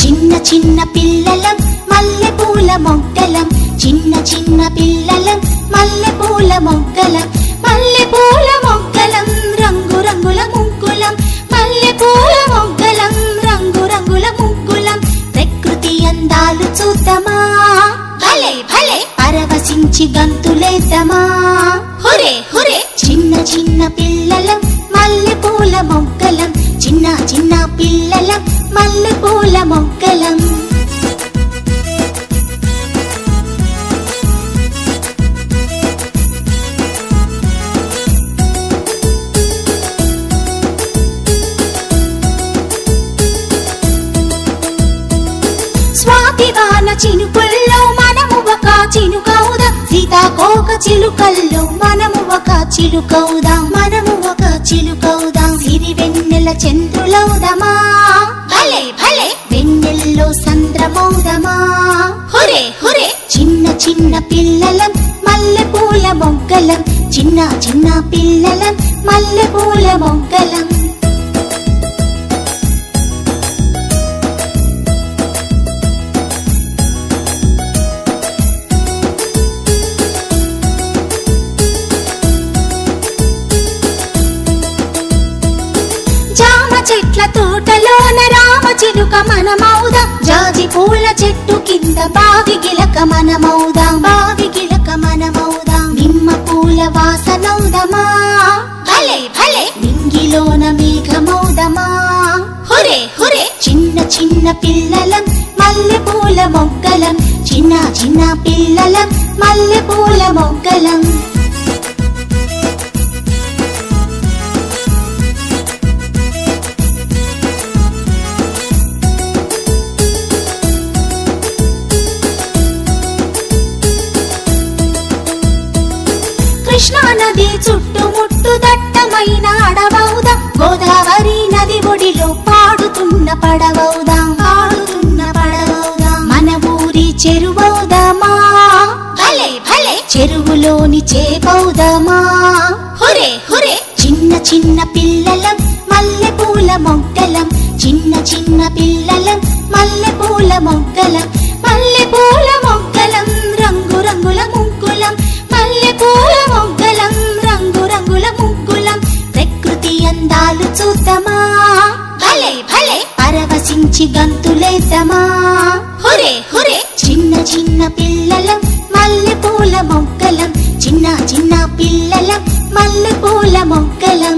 చిన్న చిన్న పిల్లలం మల్లె పూల మొగ్గలం. చిన్న చిన్న పిల్లలం మల్లె పూల మొగ్గలం. మల్లె పూల మొగ్గలం రంగు రంగుల ముగ్గులం. మల్లె పూల మొగ్గలం రంగు రంగుల ముగ్గులం. ప్రకృతి అందాలు చూద్దామా? భలే భలే. పరవశించి గంతులేద్దామా? హురే హురే. చిన్న చిన్న పిల్లలం మల్లె పూల మొగ్గలం. చిన్న చిన్న పిల్లలం మల్లె పూల మొగ్గలం. స్వాతి వాన చినుకుల్లో ఒక చినుకౌదాం సీతాకోక చిలుకల్లో మనము ఒక చిలుకౌదాం మనము ఒక చిలుకౌదాం సిరి వెన్నెల చంద్రులౌదమా భలే భలే. వెన్నెల్లో సంద్రమౌదమా హురే హురే. చిన్న చిన్న పిల్లలం మల్లె పూల మొగ్గలం. చిన్న చిన్న పిల్లలం మల్లె పూల మొగ్గలం. చెట్ల తోటలోన రామ చిలుక మనమౌదాం జాజి పూల చెట్టు కింద బావి గిలక మనమౌదాం బావి గిలక మనమౌదాం నిమ్మ పూల వాసనౌదమా భలే భలే. నింగిలోన మేఘమౌదమా హురే హురే. చిన్న చిన్న పిల్లలం మల్లె పూల మొగ్గలం. చిన్న చిన్న పిల్లలం మల్లె పూల మొగ్గలం. కృష్ణా నది చుట్టుముట్టు దట్టమైన అడవౌదా. గోదావరి నది ఒడిలో పాడుతున్న పడవౌదా. పాడుతున్న పడవౌదా. మన ఊరి చెరువౌదామా? భలే భలే. చెరువులోని చేపౌదామా? హురే హురే. చిన్న చిన్న పిల్లలం మల్లె పూల మొగ్గలం. చిన్న చిన్న పిల్లలం మల్లె పూల మొగ్గలం. మల్లె పూల మొగ్గలం రంగు రంగుల అందాలు చూద్దామా? భలే భలే. పరవశించి గంతులేద్దామా హురే హురే. చిన్న చిన్న పిల్లలం మల్లె పూల మొగ్గలం. చిన్న చిన్న పిల్లలం మల్లె పూల మొగ్గలం.